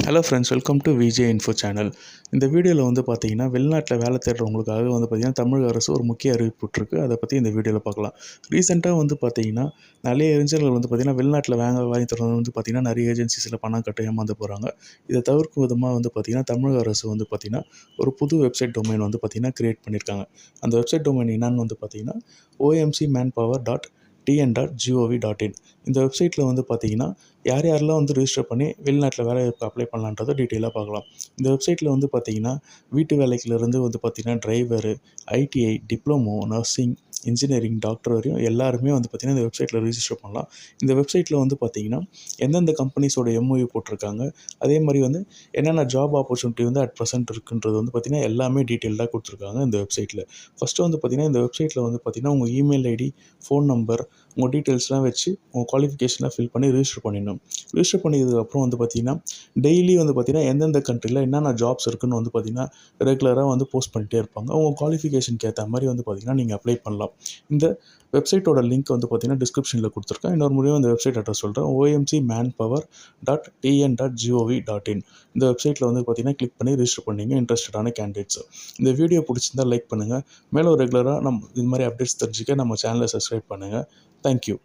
Hello friends welcome to VJ info channel இந்த வீடியோவில் வந்து பார்த்தீங்கன்னா வெளிநாட்டில் வேலை தேடுறவங்களுக்காக வந்து பார்த்திங்கன்னா தமிழக அரசு ஒரு முக்கிய அறிவிப்புட்ருக்கு அதை பற்றி இந்த வீடியோவில் பார்க்கலாம் ரீசெண்டாக வந்து பார்த்தீங்கன்னா நிறைய இளைஞர்கள் வந்து பார்த்திங்கன்னா வெளிநாட்டில் வேலை வாங்கி தரது வந்து பார்த்திங்கன்னா நிறைய ஏஜென்சிஸில் பணம் கட்ட ஏமாந்து போகிறாங்க இதை தவிர்க்கும் விதமாக வந்து பார்த்திங்கன்னா தமிழக அரசு வந்து பார்த்திங்கன்னா ஒரு புது வெப்சைட் டொமைன் வந்து பார்த்திங்கன்னா க்ரியேட் பண்ணியிருக்காங்க அந்த வெப்சைட் டொமைன் என்னன்னு வந்து பார்த்திங்கன்னா OMC man power dot TN dot GOV dot in இந்த வெப்சைட்டில் வந்து பார்த்தீங்கன்னா யார் யாரெல்லாம் வந்து ரிஜிஸ்டர் பண்ணி வெளிநாட்டில் வேலை அப்ளை பண்ணலான்றதை டீட்டெயிலாக பார்க்கலாம். இந்த வெப்சைட்டில் வந்து பார்த்தீங்கன்னா வீட்டு வேலைக்குலேருந்து வந்து பார்த்தீங்கன்னா driver ITI diploma nursing engineering doctor வரையும் எல்லாருமே வந்து பார்த்திங்கன்னா இந்த வெப்சைட்டில் ரிஜிஸ்டர் பண்ணலாம். இந்த வெப்சைட்டில் வந்து பார்த்திங்கன்னா எந்தெந்த கம்பெனிஸோட எம்ஓயு போட்டிருக்காங்க. அதே மாதிரி வந்து என்னென்ன ஜாப் ஆப்பர்ச்சுனிட்டி வந்து அட் ப்ரெசென்ட் இருக்குன்றது வந்து பார்த்திங்கன்னா எல்லாமே டீட்டெயிலாக கொடுத்துருக்காங்க இந்த வெப்சைட்டில் ஃபஸ்ட்டு வந்து பார்த்திங்கன்னா இந்த வெப்சைட்டில் வந்து பார்த்திங்கன்னா உங்கள் இமெயில் ஐடி ஃபோன் நம்பர் உங்கள் டீட்டெயில்ஸ்லாம் வச்சு உங்கள் குவாலிஃபிகேஷன்லாம் ஃபில் பண்ணி ரிஜிஸ்டர் பண்ணிடணும். ரிஜிஸ்டர் பண்ணதுக்கப்புறம் வந்து பார்த்திங்கன்னா டெய்லி வந்து பார்த்திங்கன்னா எந்தெந்த கண்ட்ரியில் என்னென்ன ஜாப்ஸ் இருக்குன்னு வந்து பார்த்திங்கன்னா ரெகுலராக வந்து போஸ்ட் பண்ணிட்டே இருப்பாங்க. உங்கள் குவாலிஃபிகேஷனுக்கு ஏற்ற மாதிரி வந்து பார்த்திங்கன்னா நீங்கள் அப்ளை பண்ணலாம். இந்த வெப்சைட்டோட லிங்க் வந்து பார்த்திங்கன்னா டிஸ்கிரிப்ஷனில் கொடுத்துருக்கேன். இன்னொரு முறையும் இந்த வெப்சைட் அட்ரஸ் சொல்கிறேன் OMC man power dot TN dot GOV dot in இந்த வெப்சைட்டில் வந்து பார்த்திங்கன்னா கிளிக் பண்ணி ரிஜிஸ்டர் பண்ணிங்க இன்ட்ரெஸ்டடான கேண்டிடேட்ஸ் இந்த வீடியோ பிடிச்சிருந்தா லைக் பண்ணுங்கள் மேலும் ரெகுலராக நம்ம இது மாதிரி அப்டேட்ஸ் தெரிஞ்சுக்க நம்ம சேனலை சப்ஸ்கிரைப் பண்ணுங்கள் தேங்க்யூ